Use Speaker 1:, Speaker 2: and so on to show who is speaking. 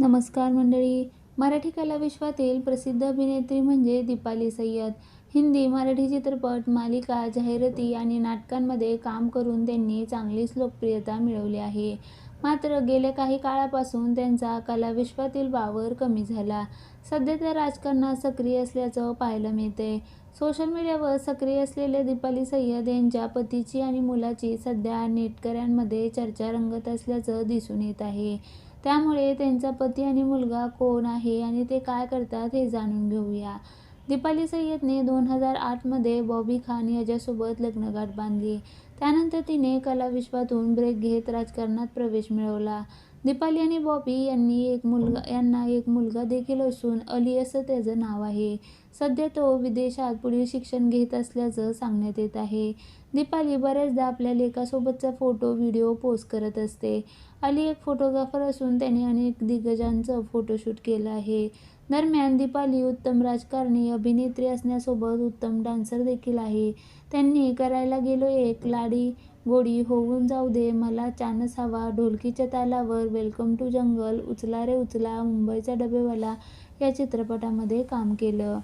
Speaker 1: नमस्कार मंडळी. मराठी कलाविश्वातील प्रसिद्ध अभिनेत्री म्हणजे दीपाली सय्यद. हिंदी मराठी चित्रपट मालिका जाहिराती आणि नाटकांमध्ये काम करून त्यांनी चांगलीच लोकप्रियता मिळवली आहे. मात्र गेल्या काही काळापासून त्यांचा कलाविश्वातील वावर कमी झाला. सध्या त्या राजकारणात सक्रिय असल्याचं पाहायला मिळते. सोशल मीडियावर सक्रिय असलेल्या दीपाली सय्यद यांच्या पतीची आणि मुलाची सध्या नेटकऱ्यांमध्ये चर्चा रंगत असल्याचं दिसून येत आहे. त्यामुळे त्यांचा पती आणि मुलगा कोण आहे आणि ते काय करतात हे जाणून घेऊया. दीपाली सय्यदने दोन हजार आठमध्ये बॉबी खान याच्यासोबत लग्नगाठ बांधली. त्यानंतर तिने कलाविश्वातून ब्रेक घेत राजकारणात प्रवेश मिळवला. दीपाली आणि बॉबी यांनी एक मुलगा यांना एक मुलगा देखील असून अली असं त्याचं नाव आहे. सध्या तो विदेशात पुढील शिक्षण घेत असल्याचं सांगण्यात येत आहे. दीपाली बऱ्याचदा आपल्या लेखासोबतचा फोटो व्हिडिओ पोस्ट करत असते. अली एक फोटोग्राफर असून त्याने अनेक दिग्गजांचं फोटोशूट केलं आहे. दरम्यान दीपाली उत्तम राजकारणी अभिनेत्री असण्यासोबत उत्तम डान्सर देखील आहे. त्यांनी करायला गेलो एक लाड गोडी. होऊन जाऊ दे मला चानस हवा. ढोलकीच्या तालावर वेलकम टू जंगल उचला रे उचला मुंबईचा डबेवाला या चित्रपटामध्ये काम केलं.